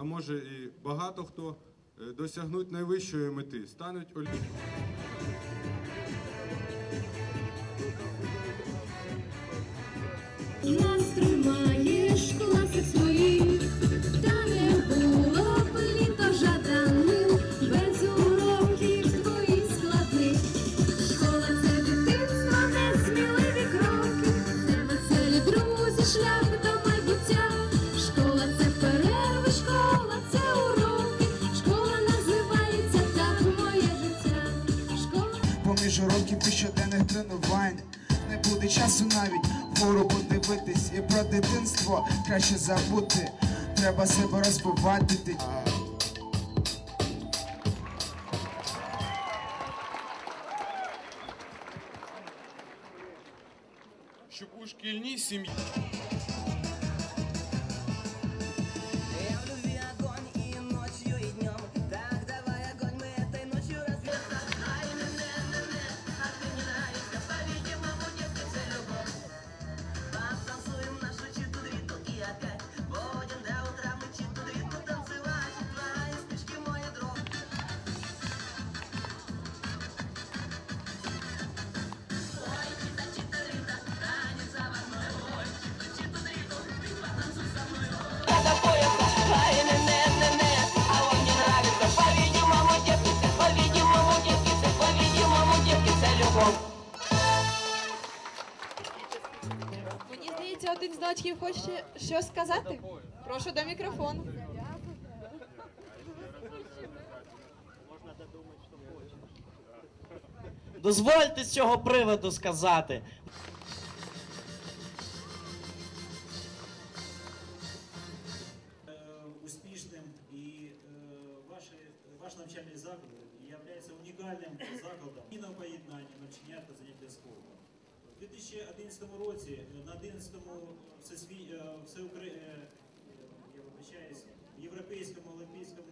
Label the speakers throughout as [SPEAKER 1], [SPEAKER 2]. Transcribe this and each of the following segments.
[SPEAKER 1] а може і багато хто е, досягнуть найвищої мети, стануть олімпійцями.
[SPEAKER 2] Нас тримаєш в класах своїх, та не було б літо без уроків твоїх складних. Школа це дитинство, не кроки, це веселі друзі, шлях
[SPEAKER 3] вгору і про дитинство краще забути. Треба себе розбувати. Ти-
[SPEAKER 1] Щоб у шкільній сім'ї.
[SPEAKER 4] Мені здається, один з дочків хоче щось сказати. Прошу до мікрофону.
[SPEAKER 5] Дозвольте з цього приводу сказати.
[SPEAKER 6] Е, успішним і е, ваш навчальний заклад є унікальним закладом і на поєднанні навчання та заняття спортом. У 2011 році на 11-му всесві... е, всеукр... е, я вибачаюсь, Європейському олімпійському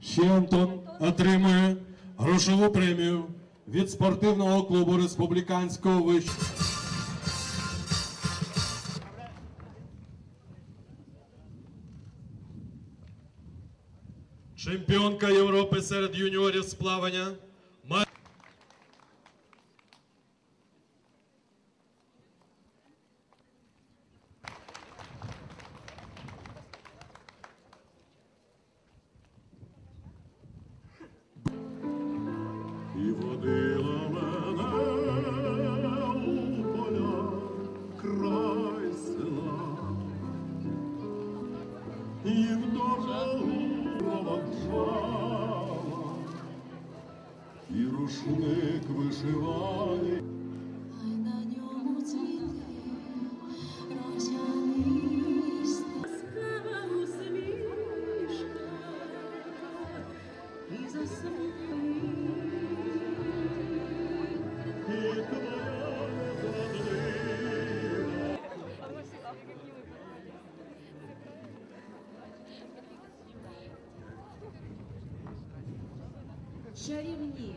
[SPEAKER 7] Ще Антон отримує грошову премію від спортивного клубу республіканського вищого. Чемпіонка Європи серед юніорів з плавання.
[SPEAKER 2] Чарівні,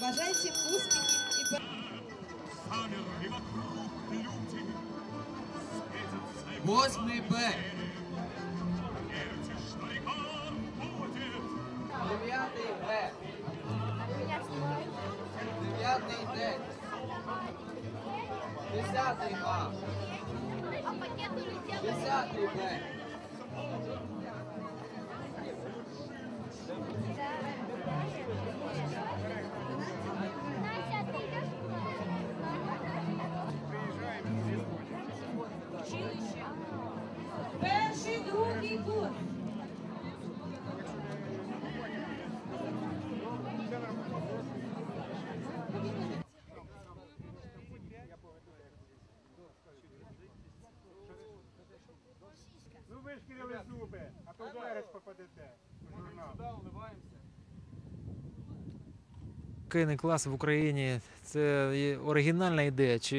[SPEAKER 4] Бажаю всім успіхів і пер-
[SPEAKER 8] Восьмий Б. Дев'ятий Б. Дев'ятий Д. Десятий А. Десятий Б.
[SPEAKER 4] Б
[SPEAKER 9] Ну ви ж кидали зуби, а то берег попадете. у журнал.
[SPEAKER 10] Хокейний клас в Україні це оригінальна ідея, чи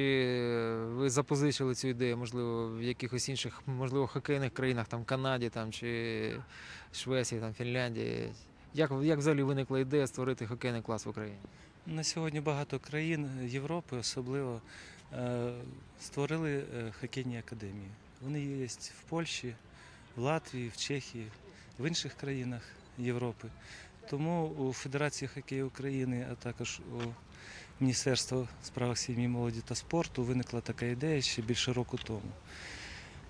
[SPEAKER 10] ви запозичили цю ідею, можливо, в якихось інших, можливо, хокейних країнах, там Канаді там, чи Швеції, там, Фінляндії. Як, як взагалі виникла ідея створити хокейний клас в Україні?
[SPEAKER 11] На сьогодні багато країн Європи особливо е, створили е, хокейні академії. Вони є в Польщі, в Латвії, в Чехії, в інших країнах Європи. Тому у Федерації хокею України, а також у Міністерства справах сім'ї, молоді та спорту виникла така ідея ще більше року тому.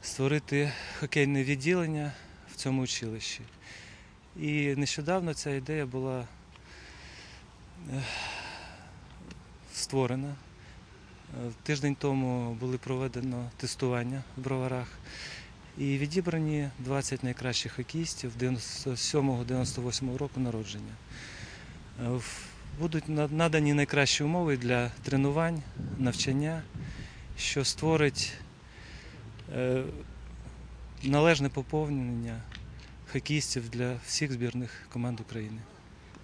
[SPEAKER 11] Створити хокейне відділення в цьому училищі. І нещодавно ця ідея була е, створена. Е, Тиждень тому були проведено тестування в броварах і відібрані 20 найкращих хокеїстів 97-98 року народження. Е, Будуть надані найкращі умови для тренувань, навчання, що створить е, належне поповнення хокеїстів для всіх збірних команд України.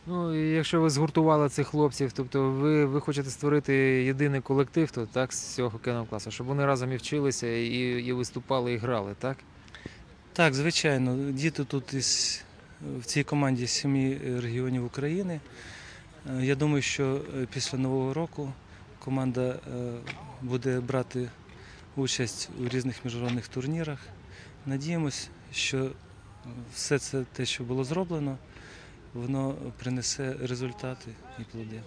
[SPEAKER 10] Ну, якщо ви згуртували цих хлопців, тобто ви, ви хочете створити єдиний колектив, то так, з цього хокейного класу, щоб вони разом і вчилися, і, і виступали, і грали, так?
[SPEAKER 11] Так, звичайно, діти тут із, в цій команді з семи регіонів України. Е, Я думаю, що е, після Нового року команда е, буде брати участь у різних міжнародних турнірах. Надіємось, що все це те, що було зроблено, воно принесе результати і плоди.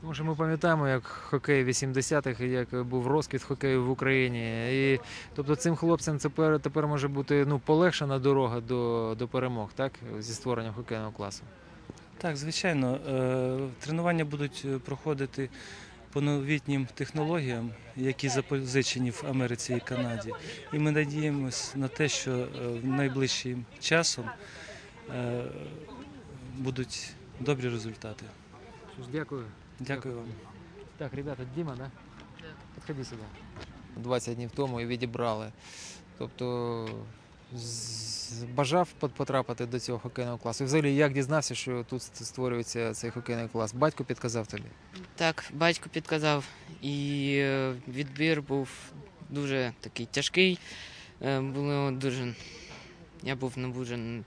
[SPEAKER 10] Тому що ми пам'ятаємо, як хокей 80-х, як був розквіт хокею в Україні. І, тобто цим хлопцям тепер, тепер може бути ну, полегшена дорога до, до перемог, так? Зі створенням хокейного класу.
[SPEAKER 11] Так, звичайно, е, тренування будуть проходити по новітнім технологіям, які запозичені в Америці і Канаді. І ми надіємося на те, що е, найближчим часом е, будуть добрі результати.
[SPEAKER 10] Що ж, дякую.
[SPEAKER 11] Дякую вам.
[SPEAKER 10] Так, ребята, Діма, да? Підходи сюди. 20 днів тому і відібрали. Тобто бажав потрапити до цього хокейного класу. І взагалі, як дізнався, що тут створюється цей хокейний клас? Батько підказав тобі.
[SPEAKER 12] Так, батько підказав, і е, відбір був дуже такий тяжкий. Е, Було дуже. Я був не дуже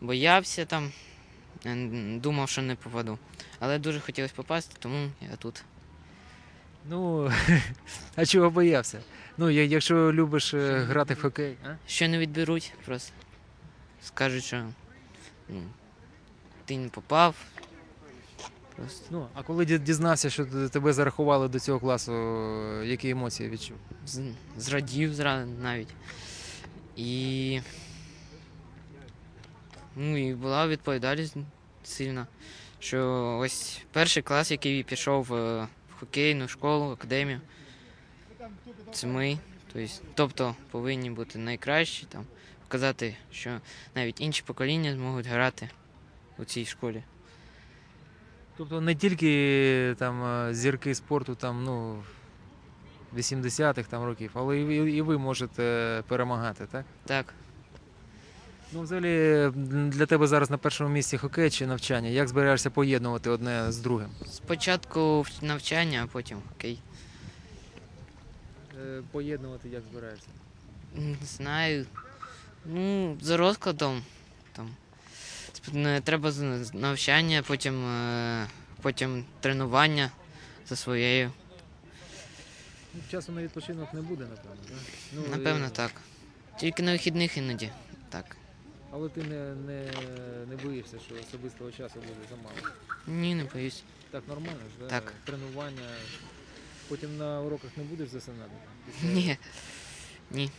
[SPEAKER 12] боявся там, думав, що не попаду. Але дуже хотілося попасти, тому я тут.
[SPEAKER 10] Ну, а чого боявся? Ну, я- якщо любиш е, грати в хокей, а?
[SPEAKER 12] Що не відберуть, просто скажуть, що ну, ти не попав. Просто
[SPEAKER 10] Ну, а коли ді- дізнався, що т- тебе зарахували до цього класу, е, які емоції відчув?
[SPEAKER 12] з- зрадів зра- навіть. І. Ну і була відповідальність сильна. Що ось перший клас, який пішов е, в хокейну школу, академію. Це ми. Тобто, тобто повинні бути найкращі, там, показати, що навіть інші покоління зможуть грати у цій школі.
[SPEAKER 10] Тобто не тільки там е, зірки спорту там, ну, 80-х там років, але і, і ви можете перемагати, так?
[SPEAKER 12] Так.
[SPEAKER 10] Ну, взагалі, для тебе зараз на першому місці хокей чи навчання. Як збираєшся поєднувати одне з другим?
[SPEAKER 12] Спочатку навчання, а потім хокей.
[SPEAKER 10] Е, Поєднувати як збираєшся?
[SPEAKER 12] Не знаю. Ну, за розкладом. Там. Сп- не, Треба з- навчання, потім, е, потім тренування за своєю.
[SPEAKER 10] Ну, часу на відпочинок не буде, напевно, так? Ну,
[SPEAKER 12] Напевно,
[SPEAKER 10] і-
[SPEAKER 12] так. Тільки на вихідних іноді. Так.
[SPEAKER 10] Але ти не, не, не боїшся, що особистого часу буде замало.
[SPEAKER 12] Ні, не боюсь.
[SPEAKER 10] Так нормально ж, да?
[SPEAKER 12] Так.
[SPEAKER 10] Тренування. Потім на уроках не будеш засинати?
[SPEAKER 12] Ні. Ні.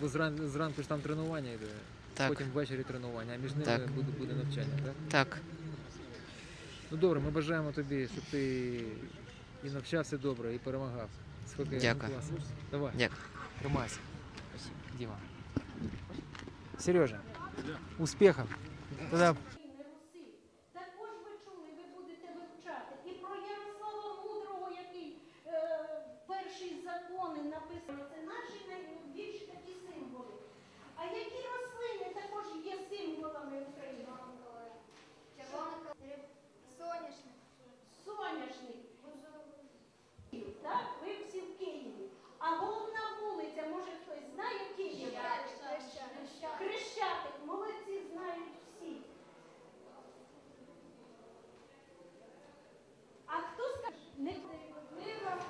[SPEAKER 10] Бо зран, зранку ж там тренування йде,
[SPEAKER 12] Так.
[SPEAKER 10] потім ввечері тренування, а між ними
[SPEAKER 12] Так.
[SPEAKER 10] буде, буде навчання, так?
[SPEAKER 12] Так.
[SPEAKER 10] Ну добре, ми бажаємо тобі, щоб ти і навчався добре, і перемагав хокейним
[SPEAKER 12] Дякую.
[SPEAKER 10] класом. Давай.
[SPEAKER 12] Дякую.
[SPEAKER 10] Тримайся. Діма. Сережа, успехов. Тогда
[SPEAKER 13] Також ви чули, ви будете вивчати. І про Ярослава Мудрого, який е, перші закони написано. Це наші найбільші такі символи. А які рослини також є символами України? Соняшник. Соняшник. Так, ви всі в Києві. А головна вулиця, може хтось знає Києва?
[SPEAKER 2] Хрещатик.
[SPEAKER 13] Хрещатик. Молодці, знають всі. А хто скаже? Не треба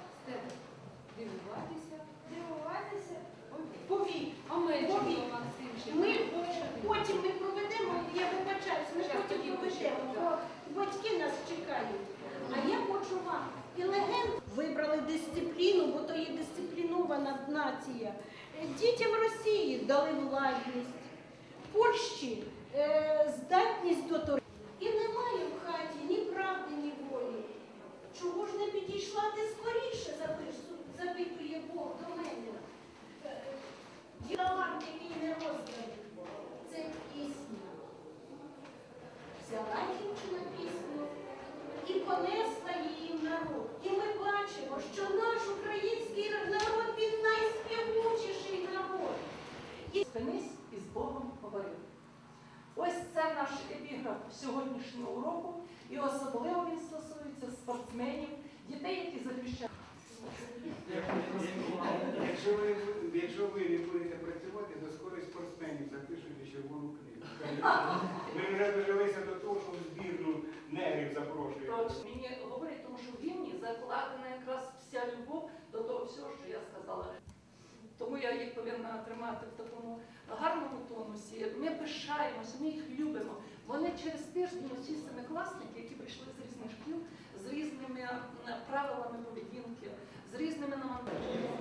[SPEAKER 13] дивуватися, дивуватися. Повій, а ми повій. Ми потім ми проведемо, я вибачаюсь, ми потім бо батьки нас чекають. А я хочу вам і легенд вибрали дисципліну, бо то є дисциплінована нація. Е, Дітям Росії дали владність, Польщі е, здатність до того. І немає в хаті ні правди, ні волі. Чого ж не підійшла ти скоріше, запитує Бог до мене. Е, Є талант, який не розданий. Це пісня. Взяла дівчина пісню і понесла її в народ. І ми бачимо, що наш український народ він найспівучіший народ. І
[SPEAKER 14] Спинись і з Богом говори. Ось це наш епіграф сьогоднішнього уроку, і особливо він стосується спортсменів, дітей, які захищають.
[SPEAKER 9] Якщо ви, якщо ви не будете працювати, то скоро спортсменів запишуть у червону книгу. Ми вже дожилися до того, що в збірну негрів запрошують.
[SPEAKER 14] Точно. Мені говорять, тому що в гімні закладена якраз вся любов до того всього, що я сказала. Тому я їх повинна тримати в такому гарному тонусі. Ми пишаємося, ми їх любимо. Вони через тиждень усі семикласники, які прийшли з різних шкіл, з різними е, правилами поведінки, з різними навантаженнями.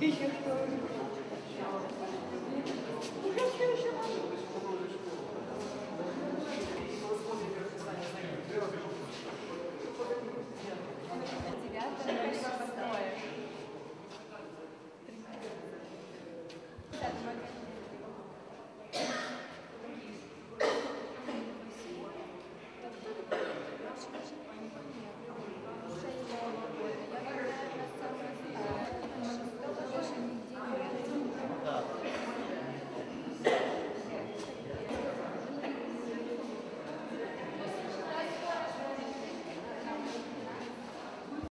[SPEAKER 13] Я